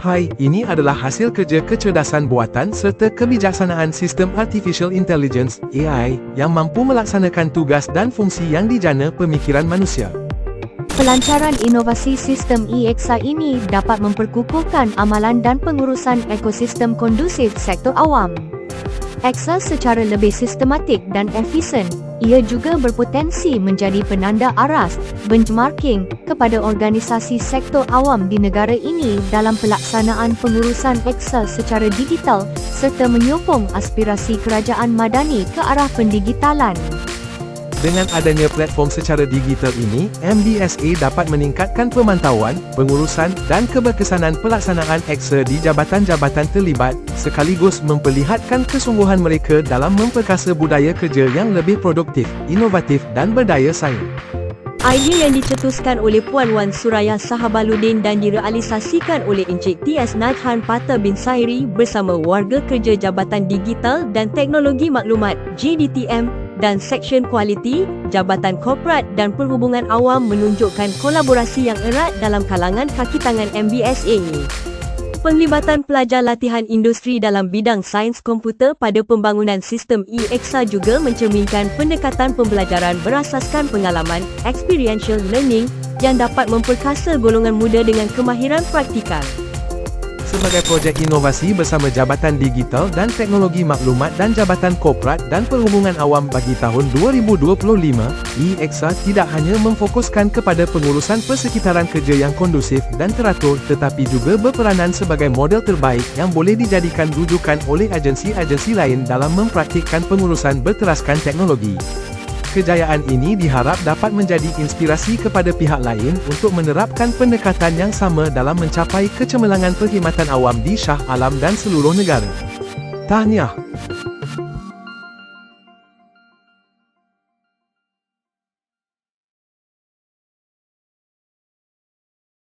Hai, ini adalah hasil kerja kecerdasan buatan serta kebijaksanaan sistem Artificial Intelligence AI yang mampu melaksanakan tugas dan fungsi yang dijana pemikiran manusia. Pelancaran inovasi sistem EXA ini dapat memperkukuhkan amalan dan pengurusan ekosistem kondusif sektor awam. EXA secara lebih sistematik dan efisien, ia juga berpotensi menjadi penanda aras, benchmarking, kepada organisasi sektor awam di negara ini dalam pelaksanaan pengurusan EXA secara digital serta menyokong aspirasi kerajaan madani ke arah pendigitalan. Dengan adanya platform secara digital ini, MDSA dapat meningkatkan pemantauan, pengurusan dan keberkesanan pelaksanaan EXA di jabatan-jabatan terlibat, sekaligus memperlihatkan kesungguhan mereka dalam memperkasa budaya kerja yang lebih produktif, inovatif dan berdaya saing. Idea yang dicetuskan oleh Puan Wan Suraya Sahabaluddin dan direalisasikan oleh Encik T.S. Najhan Pata bin Sairi bersama warga kerja Jabatan Digital dan Teknologi Maklumat JDTM dan Seksyen Kualiti, Jabatan Korporat dan Perhubungan Awam menunjukkan kolaborasi yang erat dalam kalangan kaki tangan MBSA. Penglibatan pelajar latihan industri dalam bidang sains komputer pada pembangunan sistem EXA juga mencerminkan pendekatan pembelajaran berasaskan pengalaman, experiential learning, yang dapat memperkasa golongan muda dengan kemahiran praktikal. Sebagai projek inovasi bersama Jabatan Digital dan Teknologi Maklumat dan Jabatan Korporat dan Perhubungan Awam bagi tahun 2025, EXA tidak hanya memfokuskan kepada pengurusan persekitaran kerja yang kondusif dan teratur tetapi juga berperanan sebagai model terbaik yang boleh dijadikan rujukan oleh agensi-agensi lain dalam mempraktikkan pengurusan berteraskan teknologi. Kejayaan ini diharap dapat menjadi inspirasi kepada pihak lain untuk menerapkan pendekatan yang sama dalam mencapai kecemerlangan perkhidmatan awam di Shah Alam dan seluruh negara. Tahniah!